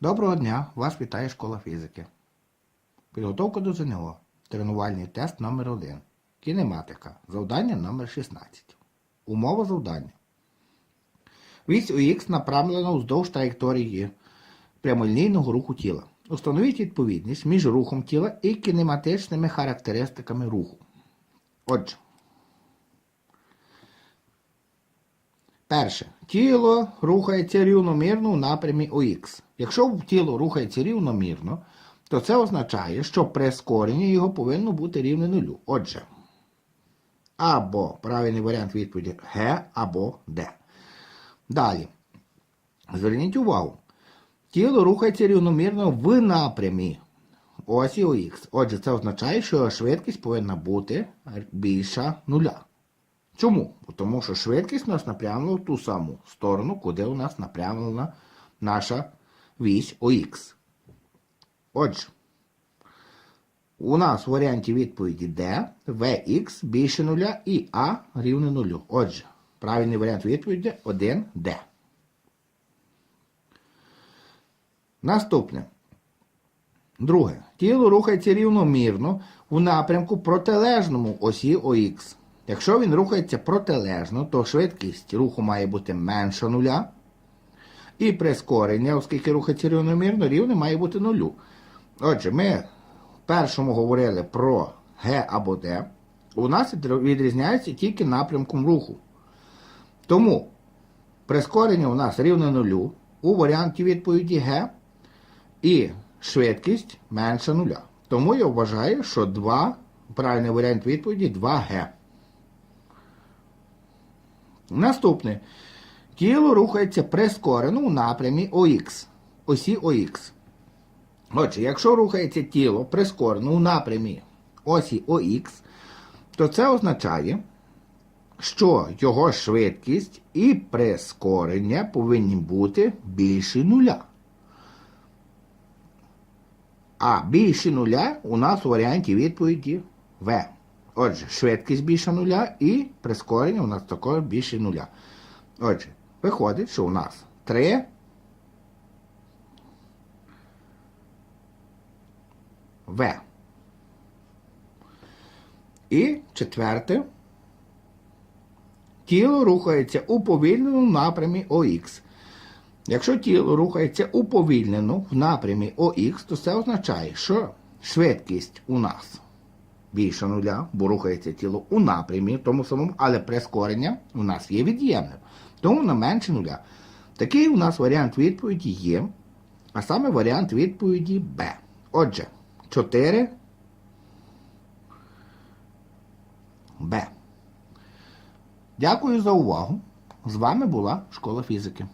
Доброго дня! Вас вітає школа фізики. Підготовка до ЗНО. Тренувальний тест номер 1 Кінематика. Завдання номер 16 Умова завдання. Вісь УХ направлена вздовж траєкторії прямолінійного руху тіла. Установіть відповідність між рухом тіла і кінематичними характеристиками руху. Отже. Перше. Тіло рухається рівномірно у напрямі ОХ. Якщо тіло рухається рівномірно, то це означає, що прискорення його повинно бути рівне нулю. Отже, або правильний варіант відповіді Г або Д. Далі. Зверніть увагу. Тіло рухається рівномірно в напрямі осі ОХ. Отже, це означає, що швидкість повинна бути більша нуля. Чому? Тому що швидкість у нас напрямлена в ту саму сторону, куди у нас напрямлена наша вісь ОХ. Отже, у нас в варіанті відповіді D, VX більше нуля і А рівне нулю. Отже, правильний варіант відповіді 1D. Наступне. Друге. Тіло рухається рівномірно у напрямку протилежному осі ОХ. Якщо він рухається протилежно, то швидкість руху має бути менша нуля. І прискорення, оскільки рухається рівномірно, рівне має бути нулю. Отже, ми в першому говорили про Г або Д. У нас відрізняється тільки напрямком руху. Тому прискорення у нас рівне нулю у варіанті відповіді Г. І швидкість менша нуля. Тому я вважаю, що 2, правильний варіант відповіді 2Г. Наступне. Тіло рухається прискорено у напрямі ОХ. Осі ОХ. Отже, якщо рухається тіло прискорено у напрямі осі ОХ, то це означає, що його швидкість і прискорення повинні бути більше нуля. А більше нуля у нас у варіанті відповіді В. Отже, швидкість більше нуля і прискорення у нас також більше нуля. Отже, виходить, що у нас 3 В. І четверте. Тіло рухається у повільненому напрямі ОХ. Якщо тіло рухається уповільнено в напрямі ОХ, то це означає, що швидкість у нас більше нуля, бо рухається тіло у напрямі, тому самому, але прискорення у нас є від'ємним. Тому на менше нуля. Такий у нас варіант відповіді є, а саме варіант відповіді Б. Отже, 4 Б. Дякую за увагу. З вами була Школа фізики.